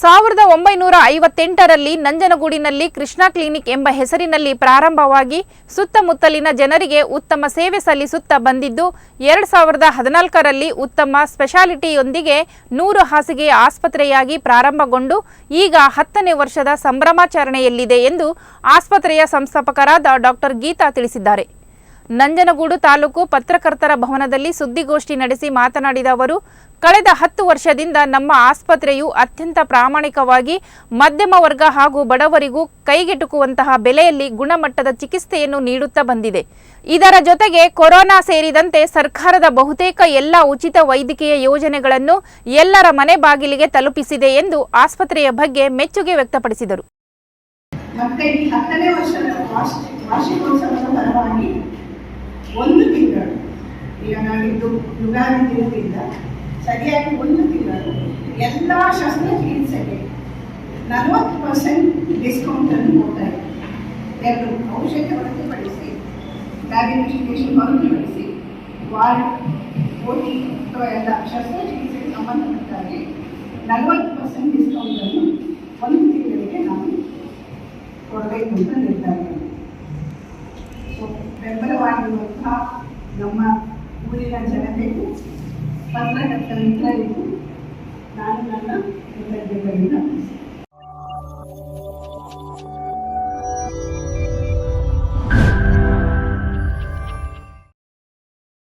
ಸಾವಿರದ ಒಂಬೈನೂರ ಐವತ್ತೆಂಟರಲ್ಲಿ ನಂಜನಗೂಡಿನಲ್ಲಿ ಕೃಷ್ಣ ಕ್ಲಿನಿಕ್ ಎಂಬ ಹೆಸರಿನಲ್ಲಿ ಪ್ರಾರಂಭವಾಗಿ ಸುತ್ತಮುತ್ತಲಿನ ಜನರಿಗೆ ಉತ್ತಮ ಸೇವೆ ಸಲ್ಲಿಸುತ್ತಾ ಬಂದಿದ್ದು, ಎರಡು ಸಾವಿರದ ಹದಿನಾಲ್ಕರಲ್ಲಿ ಉತ್ತಮ ಸ್ಪೆಷಾಲಿಟಿಯೊಂದಿಗೆ ನೂರು ಹಾಸಿಗೆ ಆಸ್ಪತ್ರೆಯಾಗಿ ಪ್ರಾರಂಭಗೊಂಡು, ಈಗ ಹತ್ತನೇ ವರ್ಷದ ಸಂಭ್ರಮಾಚರಣೆಯಲ್ಲಿದೆ ಎಂದು ಆಸ್ಪತ್ರೆಯ ಸಂಸ್ಥಾಪಕರಾದ ಡಾಕ್ಟರ್ ಗೀತಾ ತಿಳಿಸಿದ್ದಾರೆ. ನಂಜನಗೂಡು ತಾಲೂಕು ಪತ್ರಕರ್ತರ ಭವನದಲ್ಲಿ ಸುದ್ದಿಗೋಷ್ಠಿ ನಡೆಸಿ ಮಾತನಾಡಿದ ಅವರು, ಕಳೆದ ಹತ್ತು ವರ್ಷದಿಂದ ನಮ್ಮ ಆಸ್ಪತ್ರೆಯು ಅತ್ಯಂತ ಪ್ರಾಮಾಣಿಕವಾಗಿ ಮಧ್ಯಮ ವರ್ಗ ಹಾಗೂ ಬಡವರಿಗೂ ಕೈಗೆಟುಕುವಂತಹ ಬೆಲೆಯಲ್ಲಿ ಗುಣಮಟ್ಟದ ಚಿಕಿತ್ಸೆಯನ್ನು ನೀಡುತ್ತಾ ಬಂದಿದೆ. ಇದರ ಜೊತೆಗೆ ಕೊರೋನಾ ಸೇರಿದಂತೆ ಸರ್ಕಾರದ ಬಹುತೇಕ ಎಲ್ಲ ಉಚಿತ ವೈದ್ಯಕೀಯ ಯೋಜನೆಗಳನ್ನು ಎಲ್ಲರ ಮನೆ ಬಾಗಿಲಿಗೆ ತಲುಪಿಸಿದೆ ಎಂದು ಆಸ್ಪತ್ರೆಯ ಬಗ್ಗೆ ಮೆಚ್ಚುಗೆ ವ್ಯಕ್ತಪಡಿಸಿದರು. ಒಂದು ತಿಂಗಳು. ಈಗ ನಾವಿದ್ದು ಯುಗಾದಿ ದಿನದಿಂದ ಸರಿಯಾಗಿ ಒಂದು ತಿಂಗಳು ಎಲ್ಲ ಶಸ್ತ್ರಚಿಕಿತ್ಸೆಗೆ ನಲವತ್ತು ಪರ್ಸೆಂಟ್ ಡಿಸ್ಕೌಂಟ್ ಅನ್ನು ಕೊಡ್ತಾ ಇದ್ದಾರೆ ಎರಡು ಔಷಧ ಹೊರತುಪಡಿಸಿ ಡಯಾಗ್ನೋಸ್ಟಿಕೇಶನ್ ಹೊರತುಪಡಿಸಿ, ವಾರ್ಡ್, ಓಟಿ ಅಥವಾ ಎಲ್ಲ ಶಸ್ತ್ರಚಿಕಿತ್ಸೆಗೆ ಸಂಬಂಧಪಟ್ಟಾಗೆ ನಲವತ್ತು ಪರ್ಸೆಂಟ್ ಡಿಸ್ಕೌಂಟನ್ನು ಒಂದು ತಿಂಗಳಿಗೆ ನಾವು ಕೊಡಬೇಕು ಅಂತ ನಿರ್ಧಾರ. ಮಾಡಿದ್ವಿ. ಸೊ ಬೆಂಬಲವಾಗಿರುವಂತಹ ನಮ್ಮ ಊರಿನ ಜನತೆಗೂ ಪತ್ರಕರ್ತ ಮಿತ್ರರಿಗೂ ನಾನು ನನ್ನ ಕೃತಜ್ಞತೆಯನ್ನು